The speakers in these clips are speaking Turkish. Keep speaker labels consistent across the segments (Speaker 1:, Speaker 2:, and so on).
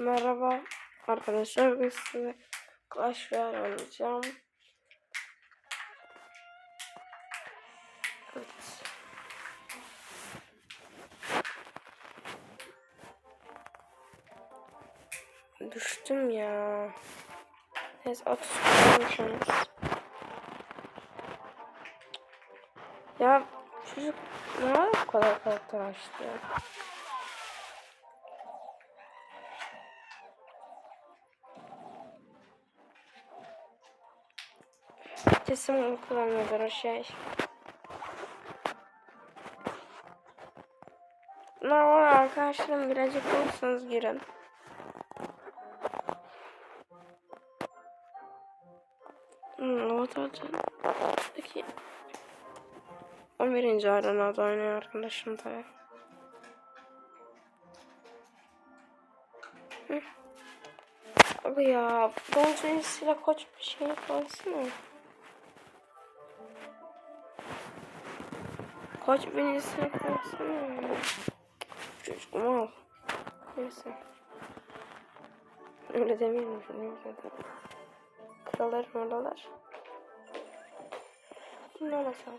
Speaker 1: Merhaba arkadaşlar ben size Clash Royale oynayacağım. Evet. Düştüm ya. Neyse 30 kullanırsanız. Ya çocuk ne kadar karakter açtı ya? Kesin kullanıyordur o şey. Ne var arkadaşlarım birazcık olursanız girin. Hmm, evet evet. Peki. 11. arenada oynuyor arkadaşım tabi. Abi ya, bence silah koç bir şey koysana. Koç birisine koysana. Çocuğum al. Neyse. Öyle demeyelim şunu zaten. Kralar molalar. Ne olasın?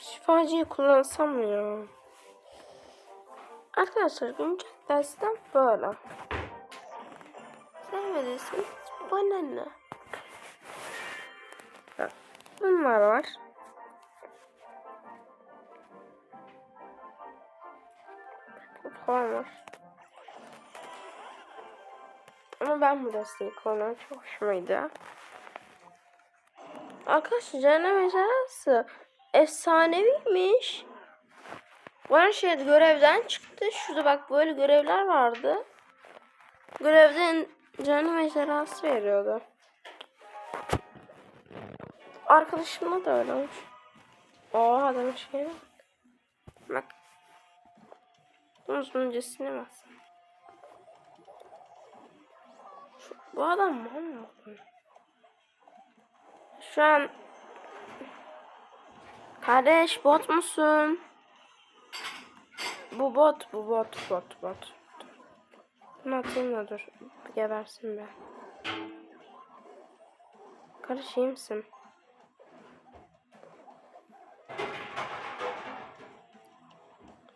Speaker 1: Şifacıyı kullansam mı ya? Arkadaşlar güncel dersten böyle. Sevmediyseniz bana ne? Bunlar var. Falan var. Ama ben bu desteği kullanıyorum. Çok hoşuma gidiyor. Arkadaşlar cehennem ejderhası efsaneviymiş. Bana şey görevden çıktı. Şurada bak böyle görevler vardı. Görevden cehennem ejderhası veriyordu. Arkadaşımla da öyle olmuş. Oo adamın şeyine bak. Bunun öncesine bak. Şu, bu adam mı? Şu an Kardeş bot musun? Bu bot, bu bot, bot, bot. Bunu atayım da dur. Gebersin be. Kardeş iyi misin?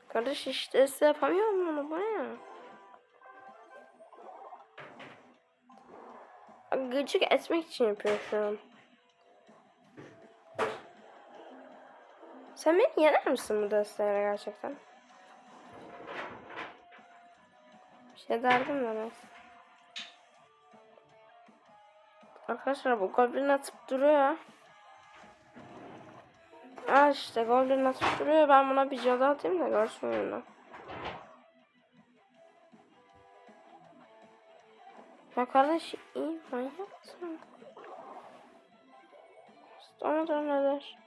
Speaker 1: Kardeş işte size yapamıyorum bunu. Bu ne ya? Gıcık etmek için yapıyor şu an. Sen beni yener misin bu desteğe gerçekten? Bir şey derdim de ben. Arkadaşlar bu goblin atıp duruyor. Aa işte goblin atıp duruyor. Ben buna bir cadı atayım da görsün oyunu. Ya kardeş iyi manyak mısın? Da neler?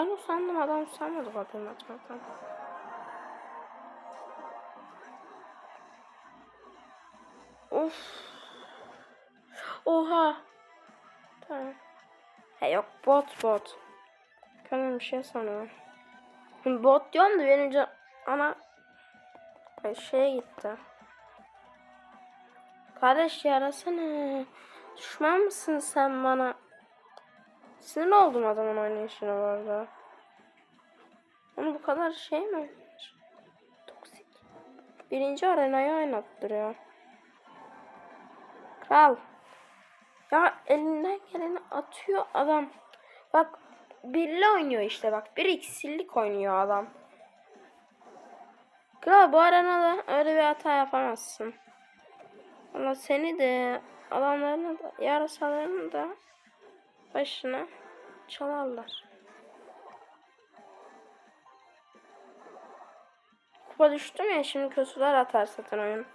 Speaker 1: Ben usandım adam usanmadı goblin atmaktan. Of. Oha. Tamam. He yok bot bot. Kendim bir şey sanıyorum. Bot diyorum da benim can... Ana... Ay, şeye gitti. Kardeş yarasana. Düşman mısın sen bana? Sinir oldum adamın oynayışına bu arada. Onu bu kadar şey mi? Toksik. Birinci arenayı oynattırıyor. Kral. Ya elinden geleni atıyor adam. Bak birli oynuyor işte bak. Bir iksirlik oynuyor adam. Kral bu arenada öyle bir hata yapamazsın. Ama seni de adamlarını da yarasalarını da başına çalarlar. kupa düştüm ya şimdi kötüler atar zaten oyun.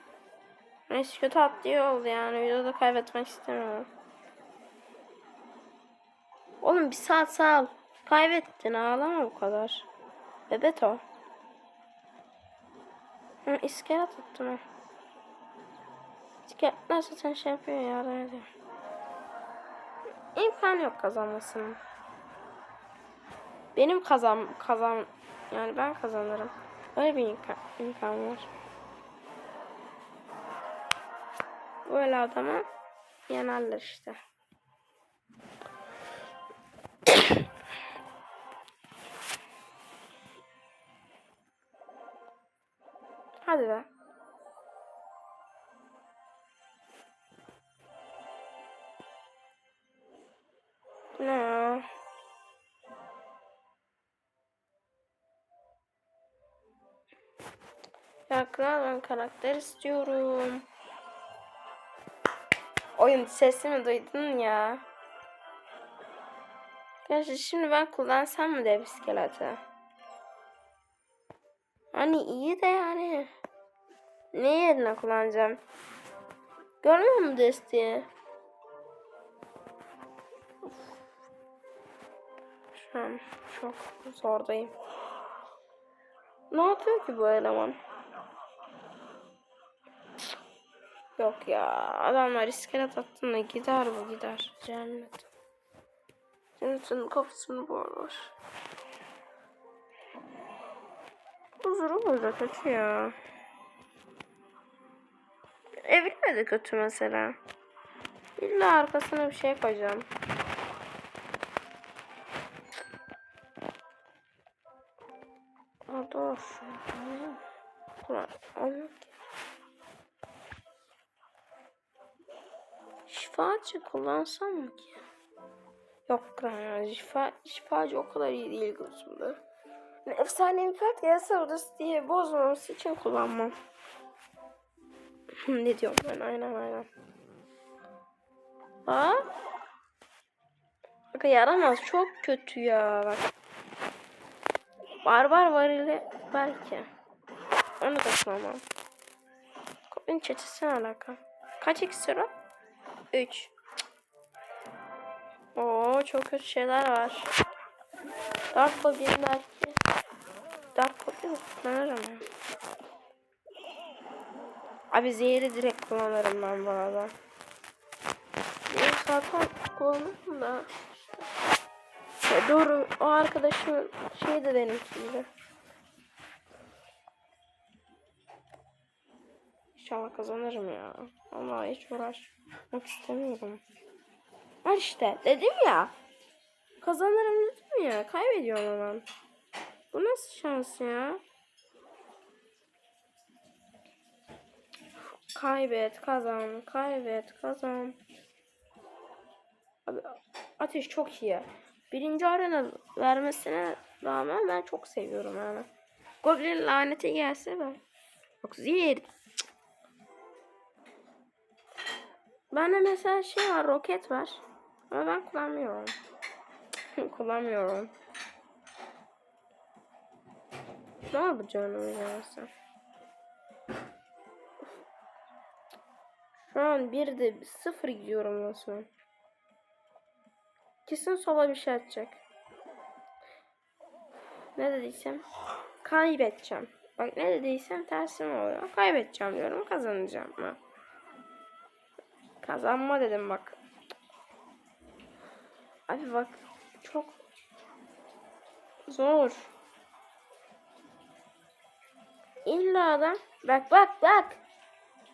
Speaker 1: Neyse kötü atlıyor oldu yani videoda kaybetmek istemiyorum. Oğlum bir saat sağ. Kaybettin ağlama bu kadar. Bebet o. Hı, iskelet attım ha. İskeletler zaten şey yapıyor yardım ediyor. İmkan yok kazanmasının. Benim kazan kazan yani ben kazanırım. Öyle bir imkan, imkan var. Böyle adamı yenerler işte. Hadi be. Ben karakter istiyorum. Oyun sesimi duydun ya. Gerçi şimdi ben kullansam mı dev iskeleti? Hani iyi de yani. Ne yerine kullanacağım? Görmüyor musun desteği? Şu an çok zordayım. Ne yapıyor ki bu eleman? Yok ya adamlar iskelet attığında gider bu gider. Cennet. Cennet'in kapısını boğar. Huzuru burada kötü ya. Evine de kötü mesela. İlla arkasına bir şey koyacağım. Aa, dur. Ulan olmuyor ki. Şifacı kullansam mı ki? Yok lan ya şifa, şifacı o kadar iyi değil gözümde. Yani efsanevi kart yarasa odası diye bozmaması için kullanmam. ne diyorum ben aynen aynen. Aa? Bak yaramaz çok kötü ya bak. Barbar var ile belki. Onu da kullanmam. Kopyanın çetesi alaka? Kaç iksir o? 3. Oo çok kötü şeyler var. Dark Goblin belki. Dark Goblin kullanırım ya. Abi zehri direkt kullanırım ben bu arada. Zehri zaten kullanırım da. Ya doğru o arkadaşım şey de benim şimdi. İnşallah kazanırım ya. Vallahi hiç uğraşmak istemiyorum. Var işte dedim ya. Kazanırım dedim ya. Kaybediyorum hemen. Bu nasıl şans ya? Kaybet, kazan, kaybet, kazan. Abi, ateş çok iyi. Birinci arena vermesine rağmen ben çok seviyorum yani. Goblin laneti gelse ben. Bak zehir. Bende mesela şey var, roket var. Ama ben kullanmıyorum. kullanmıyorum. Ne yapacağım sen? Şu an bir de sıfır gidiyorum nasıl? Kesin sola bir şey atacak. Ne dediysem kaybedeceğim. Bak ne dediysem tersim oluyor. Kaybedeceğim diyorum kazanacağım mı? Kazanma dedim bak. Abi bak çok zor. İlla adam bak bak bak.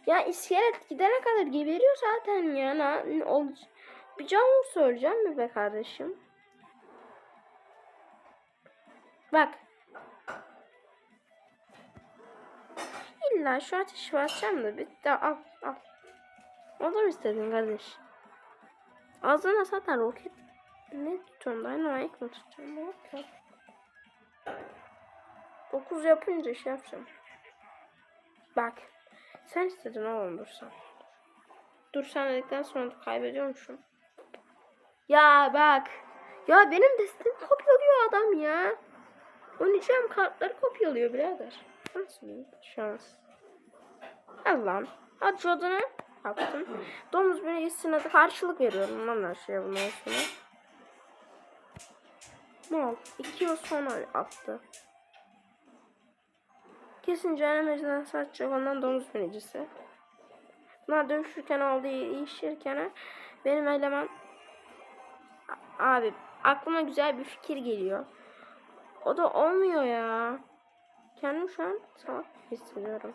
Speaker 1: Ya iskelet gidene kadar geberiyor zaten ya. Ne, ol, bir can mı söyleyeceğim mi be kardeşim? Bak. İlla şu ateşi basacağım da bitti. Al al. O da mı istedin kardeş? Ağzına zaten roket ne tutuyorsun? Dynamite mı tutuyorsun? Ne yapıyorsun? 9 yapınca şey yapacağım. Bak. Sen istedin oğlum dur sen. Dur sen dedikten sonra kaybediyormuşum. Ya bak. Ya benim destemi kopyalıyor adam ya. Oynayacağım kartları kopyalıyor birader. Nasıl bir şans? Al lan. Hadi Jordan'ı yaptım. Domuz birincisine de karşılık veriyorum lan her şeye bundan sonra. Mal. İki yıl sonra attı. Kesin cehennemeciden satacak ondan domuz binicisi. Bunlar dövüşürken oldu işirken benim eleman abi aklıma güzel bir fikir geliyor. O da olmuyor ya. Kendim şu an salak hissediyorum.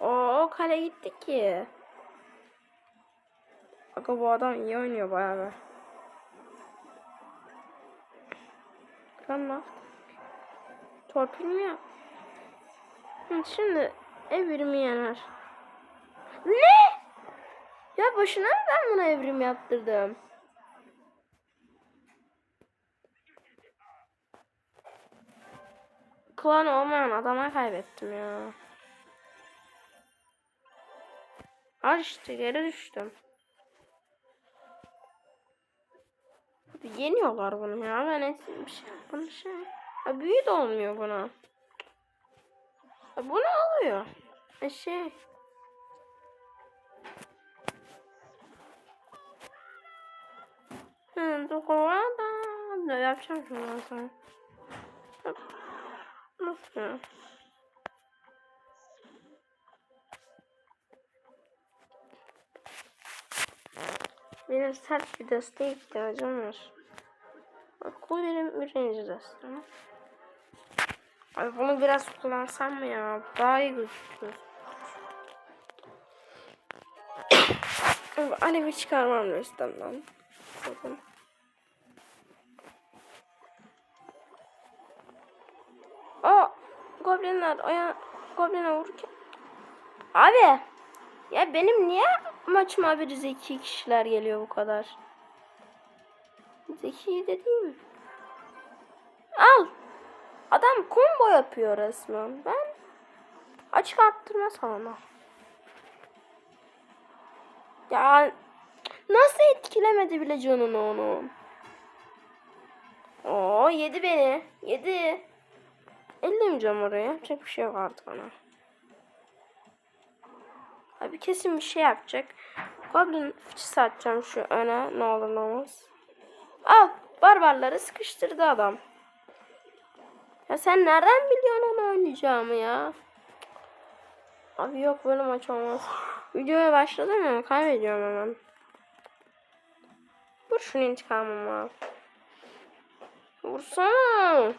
Speaker 1: O kale gitti ki. Aga bu adam iyi oynuyor bayağı be. Lan lan. Torpil mi yap? Şimdi evrimi yener. Ne? Ya boşuna mı ben buna evrim yaptırdım? Klan olmayan adama kaybettim ya. Al işte geri düştüm. Yeniyorlar bunu ya. Ben et bir şey bunu şey. Ha, büyü de olmuyor buna. Ha, bu ne oluyor? E şey. Hı, dokunmadan da yapacağım şundan sonra. Nasıl Benim sert bir desteğe ihtiyacım var. Bak bu benim birinci destem. Ay bunu biraz kullansam mı ya? Daha iyi gözüküyor. Alevi çıkarmam listemden. Bakın. O goblinler aya gobline vururken. Abi ya benim niye maçıma bir zeki kişiler geliyor bu kadar? Zeki de değil mi? Al. Adam combo yapıyor resmen. Ben açık arttırma salona. Ya nasıl etkilemedi bile canını onu? Oo yedi beni. Yedi. Ellemeyeceğim oraya. Yapacak bir şey artık ona. Abi kesin bir şey yapacak. Goblin fıçısı atacağım şu öne. Ne olur ne olmaz. Al. Barbarları sıkıştırdı adam. Ya sen nereden biliyorsun onu oynayacağımı ya? Abi yok böyle maç olmaz. Videoya başladım ya kaybediyorum hemen. Vur şunu intikamımı. Vursana.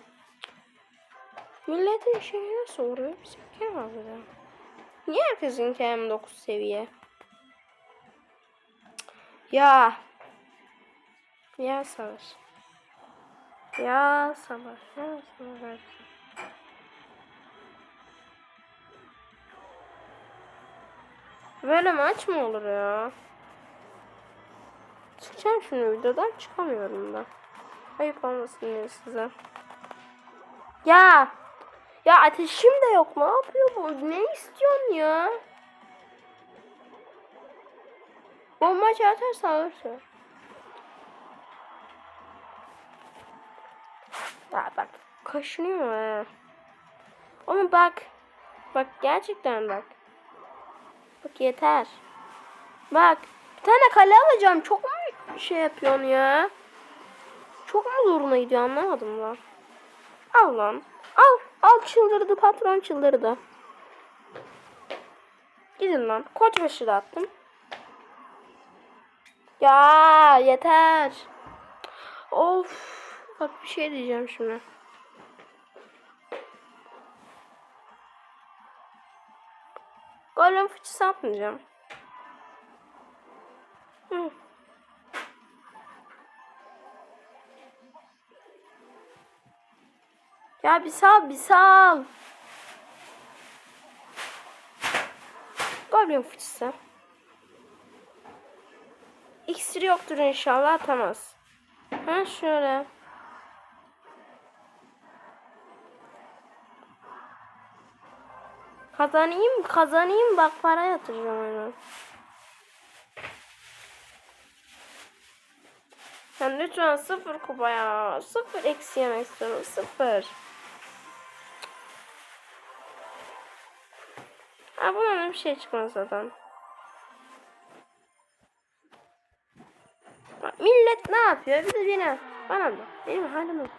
Speaker 1: Milletin şeyi nasıl vuruyor? Bizimki var burada. Niye herkesin hem 9 seviye? Ya. Ya savaş. Ya savaş. Ya savaş. Böyle maç mı olur ya? Çıkacağım şunu videodan çıkamıyorum da. Ayıp olmasın diye size. Ya. Ya ateşim de yok. Ne yapıyor bu? Ne istiyorsun ya? Bomba atarsa ölür. Ya bak kaşınıyor ha. Ama bak. Bak gerçekten bak. Bak yeter. Bak bir tane kale alacağım. Çok mu şey yapıyorsun ya? Çok mu zoruna gidiyor anlamadım lan. Al lan. Al. Al çıldırdı patron çıldırdı. Gidin lan. Koç başı da attım. Ya yeter. Of. Bak bir şey diyeceğim şimdi. Golem fıçısı atmayacağım. Hı. Ya bir sal bir sal. Goblin fıçısı. İksir yoktur inşallah atamaz. Ha şöyle. Kazanayım kazanayım bak para yatıracağım hemen. Sen lütfen sıfır kupa ya. Sıfır eksi yemek istiyorum. Sıfır. Ha buna bir şey çıkmaz zaten. Bak, millet ne yapıyor? Bir de yine bana da. Benim halim yok.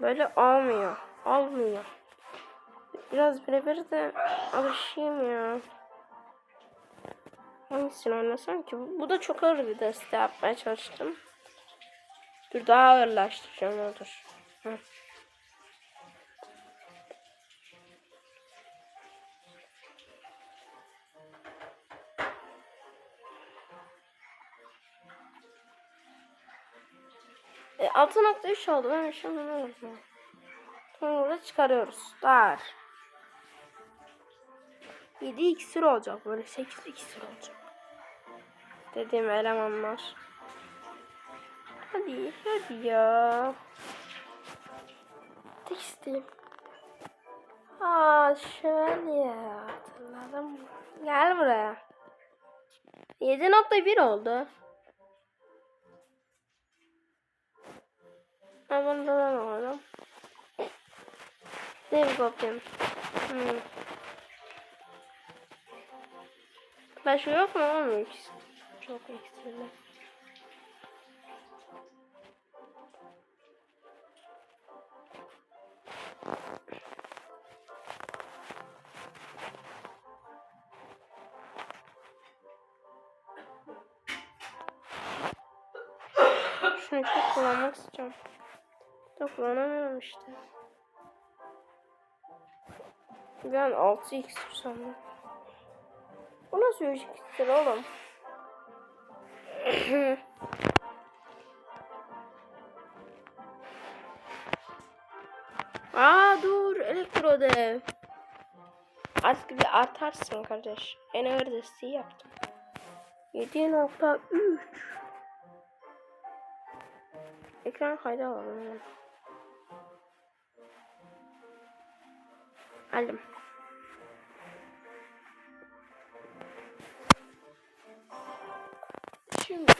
Speaker 1: Böyle olmuyor. Olmuyor. Biraz birebir de alışayım ya. Hangisini oynasam ki? Bu da çok ağır bir deste yapmaya çalıştım. Dur daha ağırlaştıracağım dur. Hı. E, 6.3 oldu. Ben şimdi ne yapayım? Sonra çıkarıyoruz. Dar. 7 iksir olacak. Böyle 8 iksir olacak. Dediğim elemanlar. Hadi hadi ya. Tekstim. Aa şöyle hatırladım. Gel buraya. 7.1 oldu. Da alalım. Dev kopyam. Hmm. Şu yok mu olmuyor? Çok ekstrem. Da kullanamıyorum işte. Ben 6 iksir sandım. Bu nasıl 3 iksir oğlum? Aa dur elektro dev. Artık bir artarsın kardeş. En ağır desteği yaptım. 7.3 Ekran kaydı alalım Aldım. Şimdi.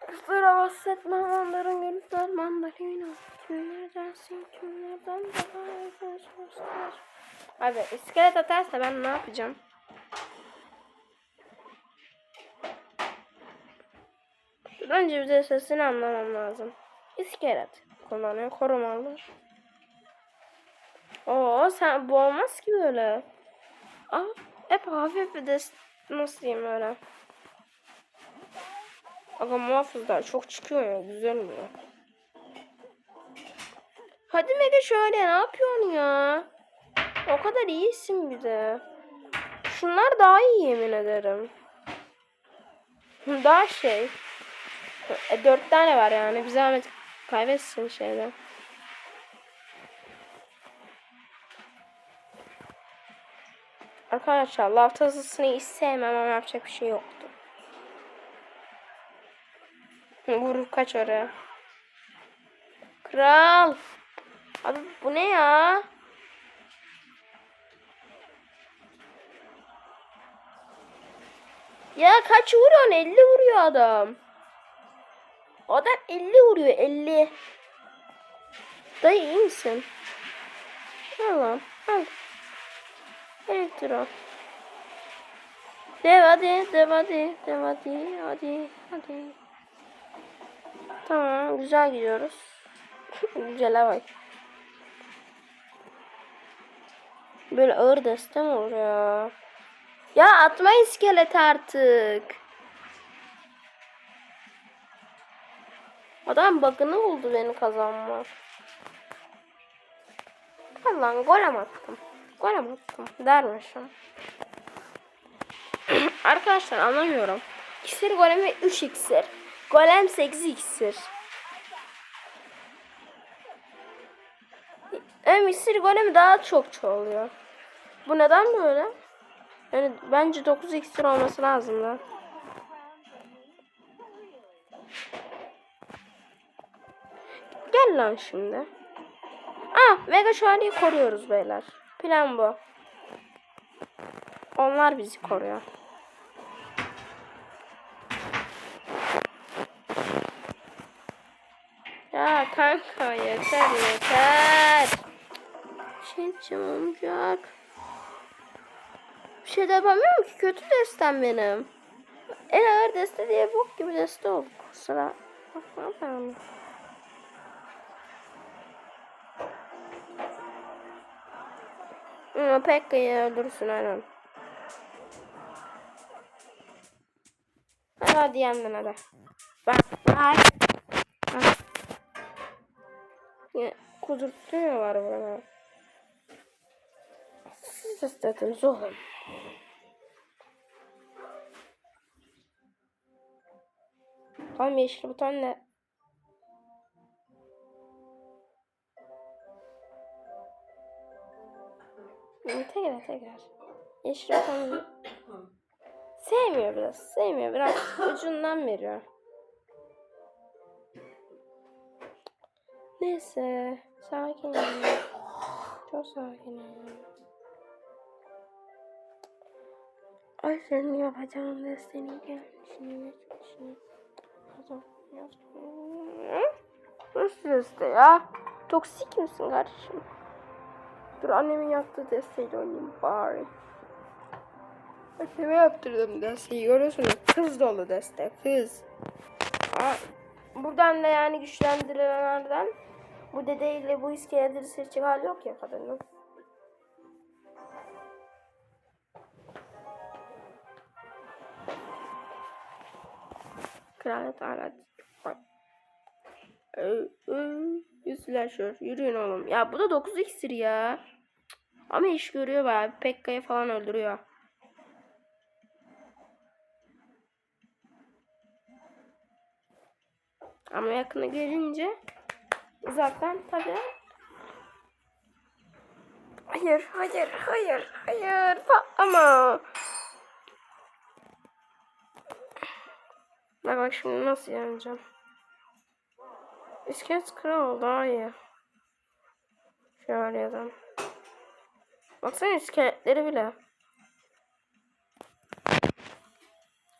Speaker 1: Kusura bahsetme onların gülükler mandalina. Kimlerdensin kimlerden daha yaklaşmışlar. Abi iskelet atarsa ben ne yapacağım? Önce bize sesini anlamam lazım. İskelet kullanıyor korumalı. Oo sen bu olmaz ki böyle. Aa, hep hafif bir de nasıl diyeyim öyle. Aga muhafızlar çok çıkıyor ya güzel oluyor. Hadi Mega şöyle ne yapıyorsun ya? O kadar iyisin bir de. Şunlar daha iyi yemin ederim. Daha şey. E, dört tane var yani. Bir zahmet kaybetsin şeyden. Arkadaşlar lav tazısını hiç sevmem ama yapacak bir şey yoktu. Vur kaç oraya. Kral. Abi bu ne ya? Ya kaç vuruyorsun? 50 vuruyor adam. Adam 50 vuruyor 50. Dayı iyi misin? Lan al. Elektro. Dev hadi dev hadi dev hadi hadi hadi. Tamam güzel gidiyoruz. Güzele bak. Böyle ağır deste mi olur ya? Atma iskelet artık. Adam bakını buldu beni kazanmak. Lan golem attım. Golem attım dermişim. Arkadaşlar anlamıyorum. İksir golemi 3 iksir. Golem 8 iksir. Hem iksir golemi daha çok çoğalıyor. Bu neden böyle? Yani bence 9 iksir olması lazım da. Gel lan şimdi. Ah Vega Charlie'yi koruyoruz beyler. Plan bu. Onlar bizi koruyor. Ya Kanka yeter yeter. Şey diyeceğim olmayacak. Bir şey de yapamıyorum ki kötü destem benim. En ağır deste diye bok gibi deste oldu. Kusura bakma ben. Ama Pekka'yı öldürsün aynen. Hadi hadi yendin hadi. Ben. Ay. Kudurtuyorlar bana. Siz istediniz oğlum. Tamam yeşil buton ne? Tekrar tekrar. Yeşil buton Sevmiyor biraz. Sevmiyor. Biraz ucundan veriyor. Neyse. Sakin ol. Çok sakin ol. Ay senin yapacağın desteğini gelmişini geçmişini. Nasıl deste ya? Toksik misin kardeşim? Dur annemin yaptığı desteğiyle oynayayım bari. Anneme yaptırdım desteği görüyorsunuz. Kız dolu deste kız. Aa, buradan da yani güçlendirilenlerden bu dedeyle bu iskeleleri seçecek hali yok ya kadının. Kraliyet alet. Yüzler Yürüyün oğlum. Ya bu da 9 iksir ya. Ama iş görüyor bayağı. Pekka'yı falan öldürüyor. Ama yakına gelince uzaktan tabii. Hayır, hayır, hayır, hayır. Ama Bak bak şimdi nasıl yeneceğim. İskelet kral daha iyi. Şöyle yazalım. Baksana iskeletleri bile.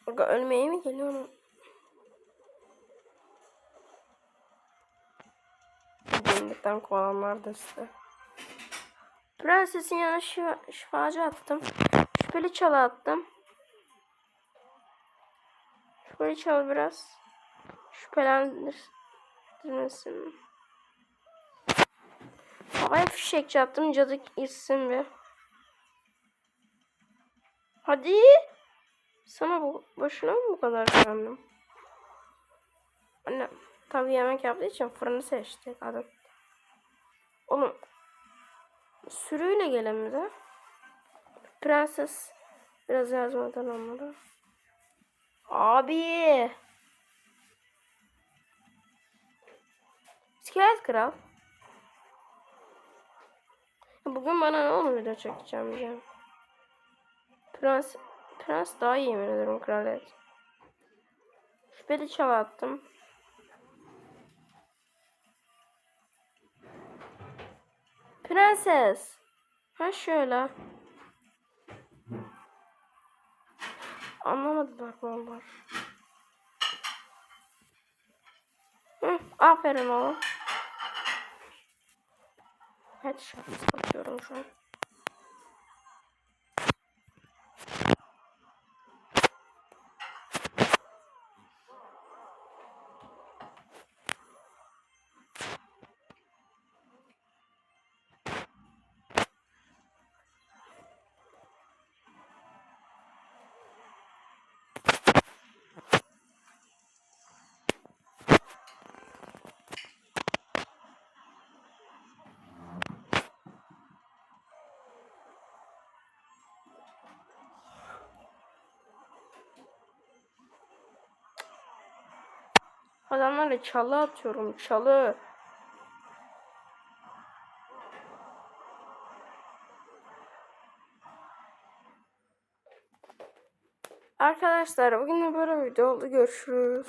Speaker 1: Bak ölmeye mi geliyor? Benlikten kovalanlar da işte. Prensesin yanına şifa, şifacı attım. Şüpheli çalı attım. Şüpheli çal biraz. Şüphelendirmesin. Havaya fişekçi attım. Cadı gitsin bir. Hadi. Sana bu boşuna mı bu kadar güvendim? Anne tabii yemek yaptığı için fırını seçti kadın. Oğlum sürüyle gelen bize. Prenses biraz yazmadan onları. Abi. İskelet kral. Bugün bana ne olur video çekeceğim diyeceğim. Prens, prens daha iyi yemin ederim kraliyet. Şüpheli çal attım. Prenses. Ha şöyle. Anlamadılar vallahi. Hı, aferin oğlum. Hadi şans atıyorum şu an. Adamlarla çalı atıyorum çalı. Arkadaşlar bugün de böyle video oldu. Görüşürüz.